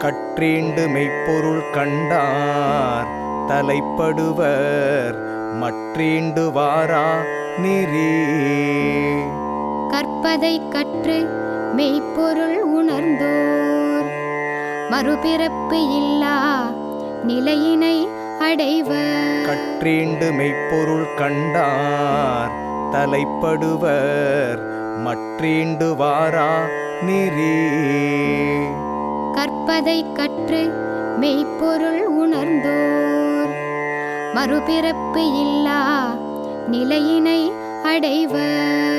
கற்றீண்டு மெய்ப்பொருள் கண்டார் தலைப்படுவர் மற்றீண்டு வாரா நெறி. கற்பதை கற்று மெய்ப்பொருள் உணர்ந்தோர் மறுபிறப்பு இல்லா நிலையினை அடைவர். கற்றீண்டு மெய்ப்பொருள் கண்டார் தலைப்படுவர். மற்றீண்டு வாரா நெறி? கற்பதை கற்று மெய்ப்பொருள் உணர்ந்தோர். மறுபிறப்பு இல்லா நிலையினை அடைவர்.